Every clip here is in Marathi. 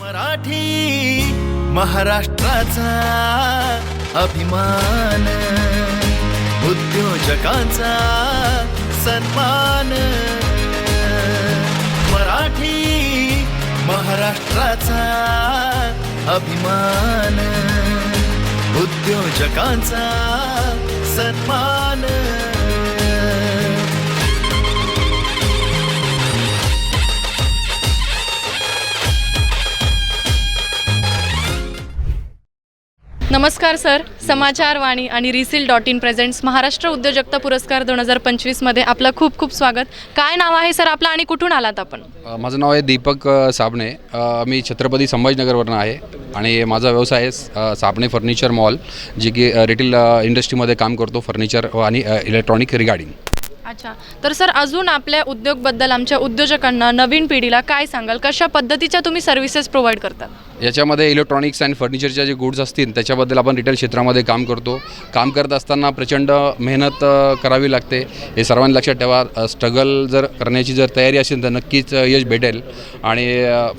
मराठी महाराष्ट्राचा अभिमान उद्योजकांचा सन्मान. मराठी महाराष्ट्राचा अभिमान उद्योजकांचा सन्मान. नमस्कार सर. समाचार वाणी आणि रिसील डॉट इन प्रेझेंट्स महाराष्ट्र उद्योजकता पुरस्कार दोन हजार पंचवीसमध्ये आपलं खूप खूप स्वागत. काय नाव आहे सर आपलं आणि कुठून आलात आपण? माझं नाव आहे दीपक साबणे. मी छत्रपती संभाजीनगरवरून आहे आणि माझा व्यवसाय आहे साबणे फर्निचर मॉल जे की रिटेल इंडस्ट्रीमध्ये काम करतो फर्निचर आणि इलेक्ट्रॉनिक रिगार्डिंग अच्छा. तर सर अजून आपल्या उद्योगबद्दल आमच्या उद्योजकांना नवीन पिढीला काय सांगाल? कशा पद्धतीच्या तुम्ही सर्व्हिसेस प्रोव्हाइड करतात? याच्यामध्ये इलेक्ट्रॉनिक्स अँड फर्निचरच्या जे गुड्स असतील त्याच्याबद्दल आपण रिटेल क्षेत्रामध्ये काम करतो. काम करत असताना प्रचंड मेहनत करावी लागते. हे सर्वांनी लक्षात ठेवा. स्ट्रगल जर करण्याची जर तयारी असेल तर नक्कीच यश भेटेल. आणि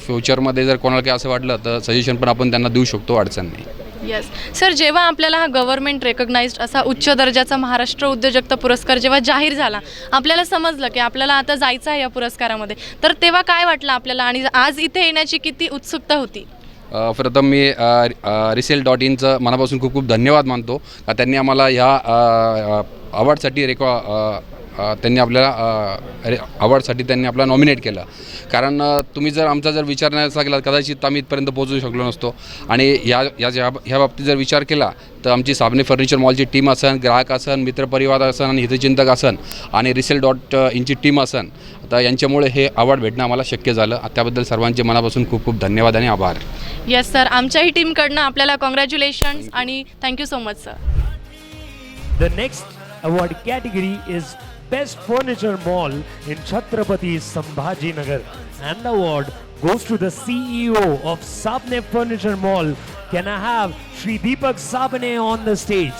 फ्युचरमध्ये जर कोणाला काही असं वाटलं तर सजेशन पण आपण त्यांना देऊ शकतो अडचण नाही. येस सर जेव्हा आपल्याला हा गव्हर्नमेंट रेकग्नाइज्ड असा उच्च दर्जाचा महाराष्ट्र उद्योजकता पुरस्कार जेव्हा जाहीर झाला आपल्याला समजलं की आपल्याला आता जायचं आहे या पुरस्कारामध्ये. तर तेव्हा काय वाटलं आपल्याला आणि आज इथे येण्याची किती उत्सुकता होती? प्रथम मी रिसेल डॉट इनचं मनापासून खूप खूप धन्यवाद मानतो. त्यांनी आम्हाला ह्या अवॉर्डसाठी रेकॉ त्यांनी आपल्याला अवॉर्डसाठी त्यांनी आपल्याला नॉमिनेट केलं. कारण तुम्ही जर आमचा जर विचार नाही केला कदाचित आम्ही इथपर्यंत पोहोचू शकलो नसतो. आणि या या ज्या ह्या बाबतीत जर विचार केला तर आमची साबणे फर्निचर मॉलची टीम असन ग्राहक असन मित्रपरिवार असन आणि हितचिंतक असन आणि रिसेल डॉट इनची टीम असन तर यांच्यामुळे हे अवॉर्ड भेटणं आम्हाला शक्य झालं. त्याबद्दल सर्वांचे मनापासून खूप खूप धन्यवाद आणि आभार. येस सर आमच्याही टीमकडनं आपल्याला कॉंग्रॅच्युलेशन्स आणि thank you so much sir The next award category is Best Furniture Mall in Chhatrapati Sambhajinagar. And the award goes to the CEO of Sabne Furniture Mall. Can I have Shri Deepak Sabne on the stage?